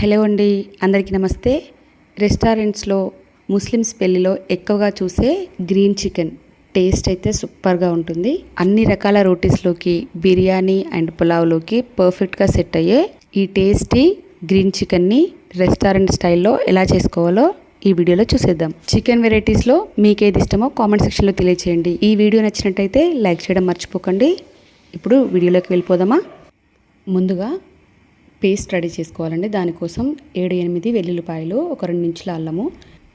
Hello అండి అందరికీ నమస్తే. రెస్టారెంట్స్లో ముస్లిమ్స్ పెళ్ళిలో ఎక్కువగా చూసే గ్రీన్ చికెన్ టేస్ట్ అయితే సూపర్గా ఉంటుంది. అన్ని రకాల రోటీస్లోకి బిర్యానీ అండ్ పులావ్లోకి పర్ఫెక్ట్గా సెట్ అయ్యే ఈ టేస్టీ గ్రీన్ చికెన్ని రెస్టారెంట్ స్టైల్లో ఎలా చేసుకోవాలో ఈ వీడియోలో చూసేద్దాం. చికెన్ వెరైటీస్లో మీకు ఏది ఇష్టమో కామెంట్ సెక్షన్లో తెలియచేయండి. ఈ వీడియో నచ్చినట్టయితే లైక్ చేయడం మర్చిపోకండి. ఇప్పుడు వీడియోలోకి వెళ్ళిపోదామా? ముందుగా పేస్ట్ రెడీ చేసుకోవాలండి. దానికోసం ఏడు ఎనిమిది వెల్లుల్లిపాయలు ఒక రెండు ఇంచుల అల్లము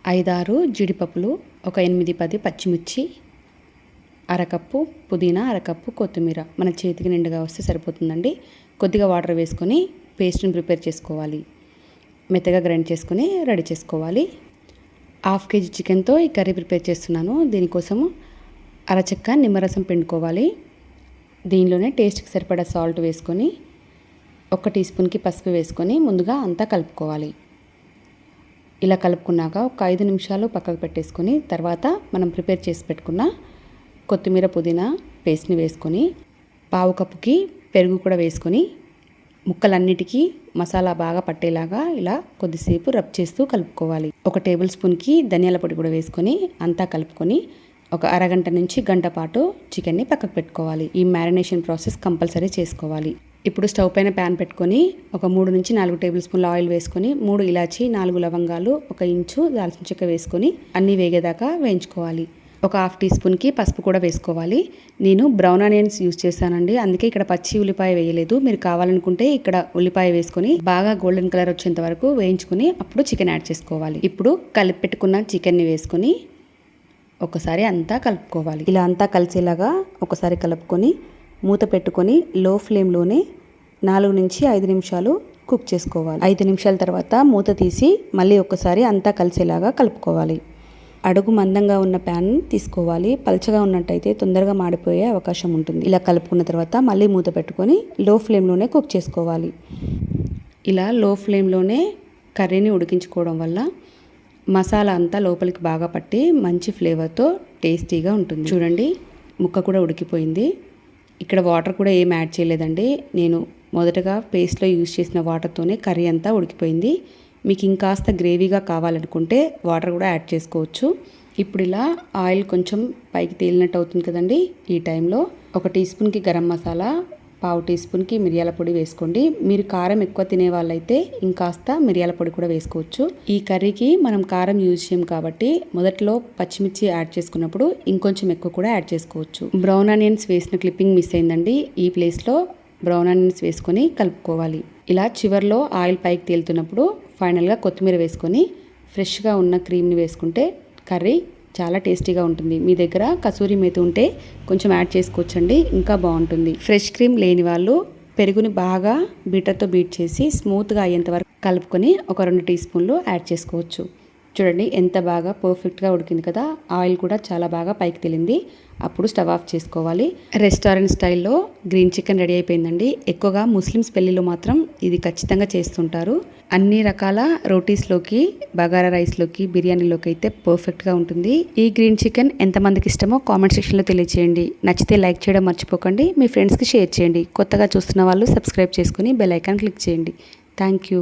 ఐదారు జీడిపప్పులు ఒక ఎనిమిది పది పచ్చిమిర్చి అరకప్పు పుదీనా అరకప్పు కొత్తిమీర. మన చేతికి నిండుగా వస్తే సరిపోతుందండి. కొద్దిగా వాటర్ వేసుకొని పేస్ట్ని ప్రిపేర్ చేసుకోవాలి. మెత్తగా గ్రైండ్ చేసుకొని రెడీ చేసుకోవాలి. హాఫ్ కేజీ చికెన్తో ఈ కర్రీ ప్రిపేర్ చేస్తున్నాను. దీనికోసము అరచక్క నిమ్మరసం పిండుకోవాలి. దీనిలోనే టేస్ట్కి సరిపడా సాల్ట్ వేసుకొని ఒక టీ స్పూన్కి పసుపు వేసుకొని ముందుగా అంతా కలుపుకోవాలి. ఇలా కలుపుకున్నాక ఒక ఐదు నిమిషాలు పక్కకు పెట్టేసుకొని తర్వాత మనం ప్రిపేర్ చేసి పెట్టుకున్న కొత్తిమీర పుదీనా పేస్ట్ని వేసుకొని పావు కప్పుకి పెరుగు కూడా వేసుకొని ముక్కలన్నిటికీ మసాలా బాగా పట్టేలాగా ఇలా కొద్దిసేపు రబ్ చేస్తూ కలుపుకోవాలి. ఒక టేబుల్ స్పూన్కి ధనియాల పొడి కూడా వేసుకొని అంతా కలుపుకొని ఒక అరగంట నుంచి గంట పాటు చికెన్ని పక్కకు పెట్టుకోవాలి. ఈ మ్యారినేషన్ ప్రాసెస్ కంపల్సరీ చేసుకోవాలి. ఇప్పుడు స్టవ్ పైన ప్యాన్ పెట్టుకొని ఒక మూడు నుంచి నాలుగు టేబుల్ స్పూన్ల ఆయిల్ వేసుకొని మూడు ఇలాచి నాలుగు లవంగాలు ఒక ఇంచు దాల్చిన చెక్క వేసుకొని అన్నీ వేగేదాకా వేయించుకోవాలి. ఒక హాఫ్ టీ స్పూన్కి పసుపు కూడా వేసుకోవాలి. నేను బ్రౌన్ ఆనియన్స్ యూస్ చేశానండి. అందుకే ఇక్కడ పచ్చి ఉల్లిపాయ వేయలేదు. మీరు కావాలనుకుంటే ఇక్కడ ఉల్లిపాయ వేసుకొని బాగా గోల్డెన్ కలర్ వచ్చేంత వరకు వేయించుకొని అప్పుడు చికెన్ యాడ్ చేసుకోవాలి. ఇప్పుడు కలిపి పెట్టుకున్న చికెన్ని వేసుకొని ఒకసారి అంతా కలుపుకోవాలి. ఇలా అంతా కలిసేలాగా ఒకసారి కలుపుకొని మూత పెట్టుకొని లో ఫ్లేమ్లోనే నాలుగు నుంచి ఐదు నిమిషాలు కుక్ చేసుకోవాలి. ఐదు నిమిషాల తర్వాత మూత తీసి మళ్ళీ ఒక్కసారి అంతా కలిసేలాగా కలుపుకోవాలి. అడుగు మందంగా ఉన్న ప్యాన్ తీసుకోవాలి. పలచగా ఉన్నట్టయితే తొందరగా మాడిపోయే అవకాశం ఉంటుంది. ఇలా కలుపుకున్న తర్వాత మళ్ళీ మూత పెట్టుకొని లో ఫ్లేమ్లోనే కుక్ చేసుకోవాలి. ఇలా లో ఫ్లేమ్లోనే కర్రీని ఉడికించుకోవడం వల్ల మసాలా అంతా లోపలికి బాగా పట్టి మంచి ఫ్లేవర్తో టేస్టీగా ఉంటుంది. చూడండి ముక్క కూడా ఉడికిపోయింది. ఇక్కడ వాటర్ కూడా ఏం యాడ్ చేయలేదండి. నేను మొదటగా పేస్ట్లో యూజ్ చేసిన వాటర్తోనే కర్రీ అంతా ఉడికిపోయింది. మీకు ఇంకాస్త గ్రేవీగా కావాలనుకుంటే వాటర్ కూడా యాడ్ చేసుకోవచ్చు. ఇప్పుడు ఇలా ఆయిల్ కొంచెం పైకి తేలినట్టు అవుతుంది కదండి ఈ టైంలో. ఒక టీ స్పూన్కి గరం మసాలా పావు టీ స్పూన్కి మిరియాల పొడి వేసుకోండి. మీరు కారం ఎక్కువ తినే వాళ్ళైతే ఇంకాస్త మిరియాల పొడి కూడా వేసుకోవచ్చు. ఈ కర్రీకి మనం కారం యూజ్ చేయం కాబట్టి మొదట్లో పచ్చిమిర్చి యాడ్ చేసుకున్నప్పుడు ఇంకొంచెం ఎక్కువ కూడా యాడ్ చేసుకోవచ్చు. బ్రౌన్ ఆనియన్స్ వేసిన క్లిప్పింగ్ మిస్ అయిందండి. ఈ ప్లేస్లో బ్రౌన్ ఆనియన్స్ వేసుకొని కలుపుకోవాలి. ఇలా చివర్లో ఆయిల్ పైకి తేలుతున్నప్పుడు ఫైనల్గా కొత్తిమీర వేసుకొని ఫ్రెష్గా ఉన్న క్రీమ్ని వేసుకుంటే కర్రీ చాలా టేస్టీగా ఉంటుంది. మీ దగ్గర కసూరి మేతి ఉంటే కొంచెం యాడ్ చేసుకోవచ్చండి. ఇంకా బాగుంటుంది. ఫ్రెష్ క్రీమ్ లేని వాళ్ళు పెరుగుని బాగా బీటర్తో బీట్ చేసి స్మూత్గా అయ్యేంత వరకు కలుపుకొని ఒక రెండు టీ స్పూన్లు యాడ్ చేసుకోవచ్చు. చూడండి ఎంత బాగా పర్ఫెక్ట్గా ఉడికింది కదా ఆయిల్ కూడా చాలా బాగా పైకి తెలింది. అప్పుడు స్టవ్ ఆఫ్ చేసుకోవాలి. రెస్టారెంట్ స్టైల్లో గ్రీన్ చికెన్ రెడీ అయిపోయిందండి. ఎక్కువగా ముస్లిమ్స్ పెళ్ళిలో మాత్రం ఇది ఖచ్చితంగా చేస్తుంటారు. అన్ని రకాల రోటీస్లోకి బగారా రైస్లోకి బిర్యానీలోకి అయితే పర్ఫెక్ట్గా ఉంటుంది. ఈ గ్రీన్ చికెన్ ఎంతమందికి ఇష్టమో కామెంట్ సెక్షన్లో తెలియచేయండి. నచ్చితే లైక్ చేయడం మర్చిపోకండి. మీ ఫ్రెండ్స్కి షేర్ చేయండి. కొత్తగా చూస్తున్న వాళ్ళు సబ్స్క్రైబ్ చేసుకుని బెల్ ఐకాన్ క్లిక్ చేయండి. Thank you.